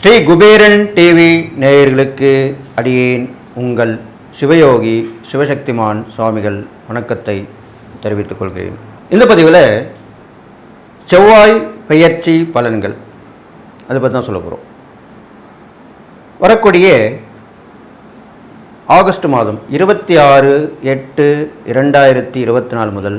Sri Kuberan TV நேயர்களுக்கு அடியேன் உங்கள் சிவயோகி சிவசக்திமான் சுவாமிகள் வணக்கத்தை தெரிவித்துக் கொள்கிறேன். இந்த பதிவில் செவ்வாய் பெயர்ச்சி பலன்கள் அதை பற்றி தான் சொல்ல போகிறோம் வரக்கூடிய ஆகஸ்ட் மாதம் இருபத்தி ஆறு எட்டு இரண்டாயிரத்தி இருபத்தி நாலு முதல்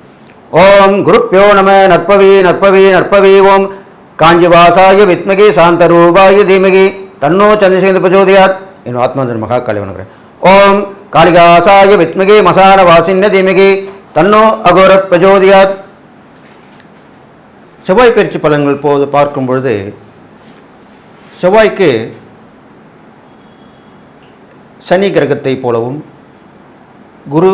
ஓம் குருப்பியோ நம நற்பவி நற்பவி நற்பவி ஓம். காஞ்சிவாசாய வித்மகி சாந்தரூபாய தீமகி. தன்னோ சந்திரசேந்து பிரச்சோதயாத். என் ஆத்மாந்தன் மகா காளி வணங்குறேன். ஓம் காளிகாசாய வித்மகி மசான வாசின்ன தீமகி. தன்னோ அகோர பிரஜோதியாத் செவ்வாய் பயிற்சி பலன்கள் போது பார்க்கும் பொழுது செவ்வாய்க்கு சனி கிரகத்தை போலவும் குரு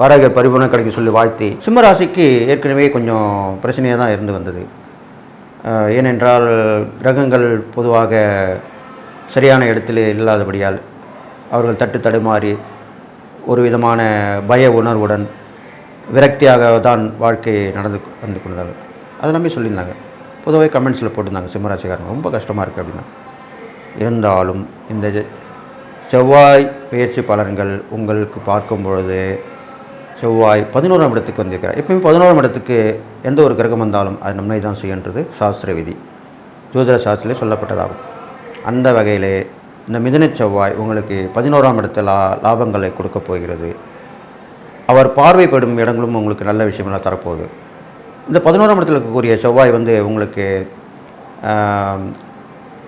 வாராகி பரிபூர்ணம் கிடைக்க சொல்லி வாழ்த்தி சிம்மராசிக்கு ஏற்கனவே கொஞ்சம் பிரச்சனையாக தான் இருந்து வந்தது. ஏனென்றால் கிரகங்கள் பொதுவாக சரியான இடத்துல இல்லாதபடியால் அவர்கள் தட்டு தடுமாறி ஒரு விதமான பய உணர்வுடன் விரக்தியாக தான் வாழ்க்கை நடந்து வந்து கொண்டார்கள் அதெல்லாமே சொல்லியிருந்தாங்க. பொதுவாக கமெண்ட்ஸில் போட்டிருந்தாங்க சிம்மராசிக்காரங்க. ரொம்ப கஷ்டமாக இருக்குது அப்படின்னா. இருந்தாலும் இந்த செவ்வாய் பயிற்சி பலன்கள் உங்களுக்கு பார்க்கும் பொழுது செவ்வாய் பதினோராம் இடத்துக்கு வந்திருக்கிறார். எப்பயுமே பதினோராம் இடத்துக்கு எந்த ஒரு கிரகம் வந்தாலும் அது நன்மை தான் செய்யன்றது சாஸ்திர விதி. ஜோதிட சாஸ்திரத்தில் சொல்லப்பட்டதாகும். அந்த வகையிலே இந்த மிதன செவ்வாய் உங்களுக்கு பதினோராம் இடத்துல லா லாபங்களை கொடுக்கப் போகிறது. அவர் பார்வைப்படும் இடங்களும் உங்களுக்கு நல்ல விஷயமெல்லாம் தரப்போகுது. இந்த பதினோராம் இடத்துல இருக்கக்கூடிய செவ்வாய் வந்து உங்களுக்கு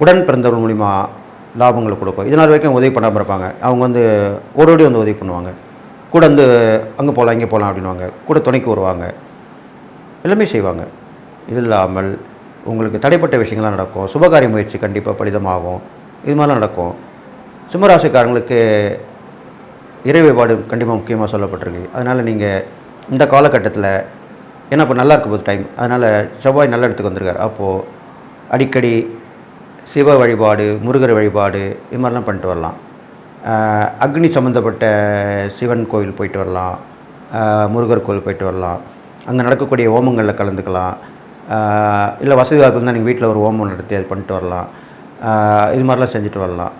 உடன் பிறந்தவர்கள் மூலிமா லாபங்களை கொடுக்கும். இதனால் வரைக்கும் உதவி பண்ணாமல் இருப்பாங்க. அவங்க வந்து ஓடோடி வந்து உதவி பண்ணுவாங்க. கூட வந்து அங்கே போகலாம் இங்கே போகலாம் அப்படின்வாங்க கூட துணைக்கு வருவாங்க. எல்லாமே செய்வாங்க. இது இல்லாமல் உங்களுக்கு தடைப்பட்ட விஷயங்கள்லாம் நடக்கும். சுபகாரிய முயற்சி கண்டிப்பாக பலிதமாகும். இது மாதிரிலாம் நடக்கும். சிம்மராசிக்காரங்களுக்கு இறை வழிபாடு கண்டிப்பாக முக்கியமாக சொல்லப்பட்டிருக்கு. அதனால் நீங்கள் இந்த காலகட்டத்தில் ஏன்னா இப்போ நல்லா இருக்கும் போது டைம் அதனால் செவ்வாய் நல்ல இடத்துக்கு வந்திருக்கார். அப்போது அடிக்கடி சிவ வழிபாடு முருகர் வழிபாடு இது மாதிரிலாம் பண்ணிட்டு வரலாம். அக்னி சம்மந்தப்பட்ட சிவன் கோயில் போயிட்டு வரலாம். முருகர் கோயில் போயிட்டு வரலாம். அங்கே நடக்கக்கூடிய ஹோமங்களில் கலந்துக்கலாம். இல்லை வசதி வாய்ப்பு இருந்தால் நீங்கள் வீட்டில் ஒரு ஹோமம் நடத்தி அது பண்ணிட்டு வரலாம். இது மாதிரிலாம் செஞ்சுட்டு வரலாம்.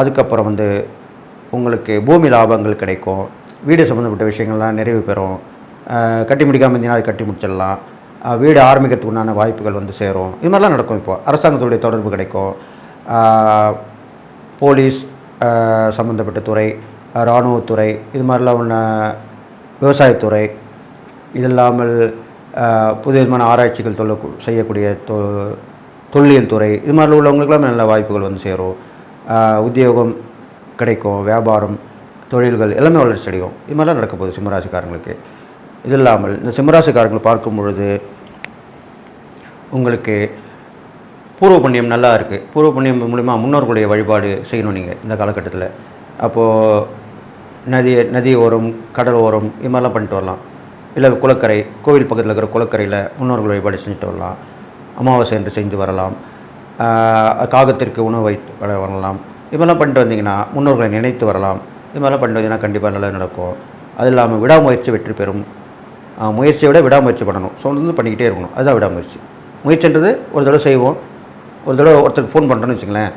அதுக்கப்புறம் வந்து உங்களுக்கு பூமி லாபங்கள் கிடைக்கும். வீடு சம்மந்தப்பட்ட விஷயங்கள்லாம் நிறைவு பெறும். கட்டி முடிக்காமல் இருந்தீங்கன்னா அது கட்டி முடிச்சிடலாம். வீடு ஆரம்பிக்கிறதுக்கு உண்டான வாய்ப்புகள் வந்து சேரும். இது மாதிரிலாம் நடக்கும் இப்போ. அரசாங்கத்துடைய தொடர்பு கிடைக்கும். போலீஸ் சம்மந்தப்பட்ட துறை இராணுவத்துறை இது மாதிரிலாம் உள்ள விவசாயத்துறை இது இல்லாமல் புது விதமான ஆராய்ச்சிகள் தொல்ல செய்யக்கூடிய தொ தொல்லியல் துறை இது மாதிரி உள்ளவங்களுக்கெல்லாம் நல்ல வாய்ப்புகள் வந்து சேரும். உத்தியோகம் கிடைக்கும் வியாபாரம் தொழில்கள் எல்லாமே வளர்ச்சி அடையும். இது மாதிரிலாம் நடக்க போகுது சிம்மராசிக்காரங்களுக்கு. இது இல்லாமல் இந்த சிம்மராசிக்காரங்களை பார்க்கும் பொழுது உங்களுக்கு பூர்வ புண்ணியம் நல்லா இருக்குது பூர்வ புண்ணியம் மூலிமா முன்னோர்களுடைய வழிபாடு செய்யணும் நீங்கள் இந்த காலகட்டத்தில். அப்போது நதி நதி ஓரம் கடல் ஓரம் இது மாதிரிலாம் பண்ணிட்டு வரலாம். இல்லை குளக்கரை கோவில் பக்கத்தில் இருக்கிற குளக்கரையில் முன்னோர்கள் வழிபாடு செஞ்சுட்டு வரலாம். அமாவாசை என்று செஞ்சு வரலாம். காகத்திற்கு உணவு வைத்து வர- வரலாம். இது மாதிரிலாம் பண்ணிட்டு வந்தீங்கன்னா முன்னோர்களை நினைத்து வரலாம். இது மாதிரிலாம் பண்ணிட்டு வந்தீங்கன்னா கண்டிப்பாக நல்லா நடக்கும். அது இல்லாமல் விடாமுயற்சி வெற்றி பெறும். முயற்சியை விட விடாமுயற்சி பண்ணணும். தொடர்ந்து பண்ணிக்கிட்டே இருக்கணும். அதுதான் விடாமுயற்சி. முயற்சின்றது ஒரு தடவை செய்வோம். ஒரு தடவை ஒருத்தருக்கு ஃபோன் பண்ணுறோன்னு வச்சுங்களேன்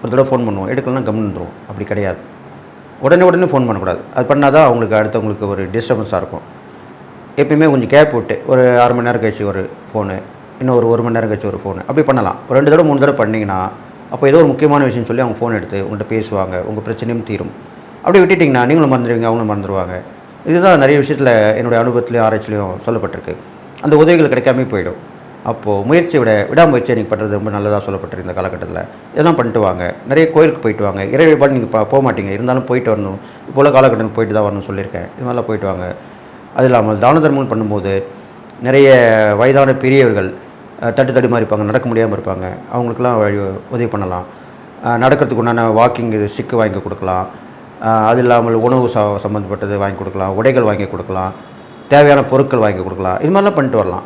ஒரு தடவை ஃபோன் பண்ணுவோம். எடுக்கலன்னா கம்முன்னு அப்படி கிடையாது. உடனே உடனே ஃபோன் பண்ணக்கூடாது. அது பண்ணால் தான் அவங்களுக்கு அடுத்தவங்களுக்கு ஒரு டிஸ்டர்பன்ஸாக இருக்கும். எப்பயுமே கொஞ்சம் கேப் விட்டு ஒரு அரை மணி நேரம் கழிச்சு ஒரு ஃபோனு இன்னும் ஒரு ஒரு மணி நேரம் கழிச்சு ஒரு ஃபோனு அப்படி பண்ணலாம். ஒரு ரெண்டு தடவை மூணு தடவை பண்ணிங்கன்னா அப்போ ஏதோ ஒரு முக்கியமான விஷயம் சொல்லி அவங்க ஃபோன் எடுத்து உங்கள்கிட்ட பேசுவாங்க. உங்கள் பிரச்சனையும் தீரும். அப்படி விட்டுட்டிங்கன்னா நீங்களும் மறந்துடுவீங்க அவங்களும் மறந்துடுவாங்க இதுதான் நிறைய விஷயத்தில் என்னுடைய அனுபவத்துலேயும் ஆராய்ச்சிலையும் சொல்லப்பட்டிருக்கு. அந்த உதவிகள் கிடைக்காமே போயிடும். அப்போது முயற்சியை விட விடாமுயற்சி நீங்கள் பண்ணுறது ரொம்ப நல்லதாக சொல்லப்பட்டிருக்கு இந்த காலகட்டத்தில். இதெல்லாம் பண்ணிட்டு வாங்க. நிறைய கோயிலுக்கு போயிட்டு வாங்க. இறை வழிபாடு நீங்கள் போக மாட்டீங்க. இருந்தாலும் போயிட்டு வரணும். இப்போ உள்ள காலகட்டத்தில் போயிட்டு தான் வரணும்னு சொல்லியிருக்கேன். இது மாதிரிலாம் போயிட்டு வாங்க. அது இல்லாமல் தான தர்மம் பண்ணும்போது நிறைய வயதான பெரியவர்கள் தட்டு தடுமா இருப்பாங்க. நடக்க முடியாமல் இருப்பாங்க. அவங்களுக்கெல்லாம் வழி உதவி பண்ணலாம். நடக்கிறதுக்கு உண்டான வாக்கிங் இது சிக்கு வாங்கி கொடுக்கலாம். அது இல்லாமல் உணவு ச சம்மந்தப்பட்டது வாங்கி கொடுக்கலாம். உடைகள் வாங்கி கொடுக்கலாம். தேவையான பொருட்கள் வாங்கி கொடுக்கலாம். இது மாதிரிலாம் பண்ணிட்டு வரலாம்.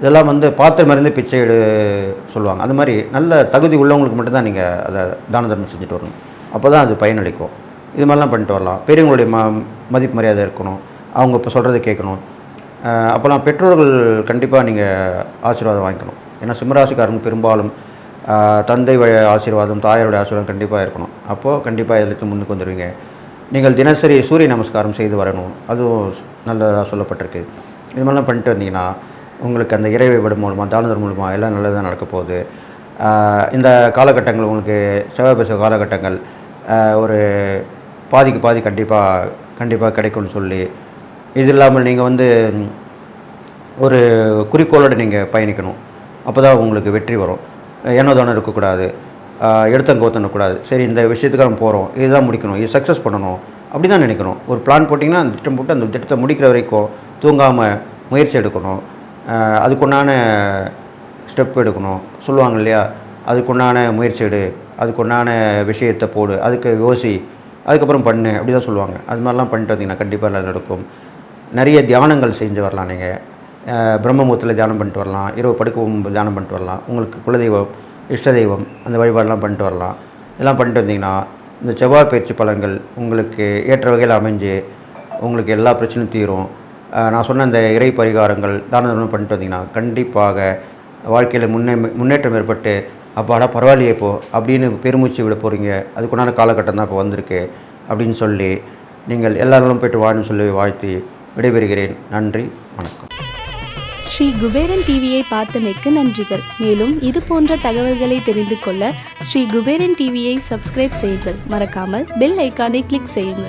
இதெல்லாம் வந்து பாத்திரம் மருந்து பிச்சை எடு சொல்லுவாங்க. அந்த மாதிரி நல்ல தகுதி உள்ளவங்களுக்கு மட்டும்தான் நீங்கள் அதை தான தர்மம் செஞ்சுட்டு வரணும். அப்போ தான் அது பயனளிக்கும். இது மாதிரிலாம் பண்ணிட்டு வரலாம். பெரியவங்களுடைய ம மதிப்பு மரியாதை இருக்கணும். அவங்க இப்போ சொல்கிறத கேட்கணும். அப்போல்லாம் பெற்றோர்கள் கண்டிப்பாக நீங்கள் ஆசீர்வாதம் வாங்கிக்கணும். ஏன்னா சிம்மராசிக்காரங்க பெரும்பாலும் தந்தை வழி ஆசீர்வாதம் தாயாருடைய ஆசீர்வாதம் கண்டிப்பாக இருக்கணும். அப்போது கண்டிப்பாக எல்லாத்தையும் முன்னுக்கு வந்துடுவீங்க நீங்கள் தினசரி சூரிய நமஸ்காரம் செய்து வரணும். அதுவும் நல்லதாக சொல்லப்பட்டிருக்கு. இது மாதிரிலாம் பண்ணிட்டு வந்தீங்கன்னா உங்களுக்கு அந்த இறை வழிபாடு மூலமாக தானதர் மூலமாக எல்லாம் நல்லதாக நடக்க போகுது. இந்த காலகட்டங்கள் உங்களுக்கு செவ்வாய் பேச காலகட்டங்கள் ஒரு பாதிக்கு பாதி கண்டிப்பாக கண்டிப்பாக கிடைக்கும்னு சொல்லி இது இல்லாமல் நீங்கள் வந்து ஒரு குறிக்கோளோடு நீங்கள் பயணிக்கணும். அப்போ தான் உங்களுக்கு வெற்றி வரும். ஏனோ இருக்கக்கூடாது. எடுத்தங்கோத்தனக்கூடாது சரி இந்த விஷயத்துக்கு நம்ம போகிறோம் இதுதான் முடிக்கணும். இது சக்ஸஸ் பண்ணணும். அப்படி தான் நினைக்கணும். ஒரு பிளான் போட்டிங்கன்னா அந்த திட்டம் போட்டு அந்த திட்டத்தை முடிக்கிற வரைக்கும் தூங்காமல் முயற்சி எடுக்கணும். அதுக்குண்டான ஸ்டெப் எடுக்கணும். சொல்லுவாங்க இல்லையா? அதுக்குண்டான முயற்சி எடு. அதுக்குண்டான விஷயத்தை போடு. அதுக்கு யோசி. அதுக்கப்புறம் பண்ணு. அப்படி தான் சொல்லுவாங்க. அது மாதிரிலாம் பண்ணிட்டு வந்தீங்கன்னா கண்டிப்பாக நல்லா நடக்கும். நிறைய தியானங்கள் செஞ்சு வரலாம் நீங்கள் பிரம்மமுகத்தில் தியானம் பண்ணிட்டு வரலாம். இரவு படுக்கவும் தியானம் பண்ணிட்டு வரலாம். உங்களுக்கு குலதெய்வம் இஷ்ட தெய்வம் அந்த வழிபாடெலாம் பண்ணிட்டு வரலாம். இதெல்லாம் பண்ணிட்டு வந்தீங்கன்னா இந்த செவ்வாய் பயிற்சி பலன்கள் உங்களுக்கு ஏற்ற வகையில் அமைஞ்சு உங்களுக்கு எல்லா பிரச்சனையும் தீரும். நான் சொன்ன அந்த இறை பரிகாரங்கள் தான தர்மம் பண்ணிட்டு வந்தீங்கன்னா கண்டிப்பாக வாழ்க்கையில் முன்னே முன்னேற்றம் ஏற்பட்டு அப்பாடா பரவாயில்லையே இப்போ அப்படின்னு பெருமூச்சு விட போகிறீங்க அதுக்குண்டான காலகட்டம் தான் இப்போ வந்திருக்கு அப்படின்னு சொல்லி நீங்கள் எல்லா நாளும் போயிட்டு சொல்லி வாழ்த்தி விடைபெறுகிறேன். நன்றி வணக்கம். ஸ்ரீ குபேரன் டிவியை பார்த்தமைக்கு நன்றிகள். மேலும் இது போன்ற தகவல்களை தெரிந்து கொள்ள ஸ்ரீ குபேரன் டிவியை சப்ஸ்கிரைப் செய்யுங்கள். மறக்காமல் பெல் ஐக்கானை கிளிக் செய்யுங்கள்.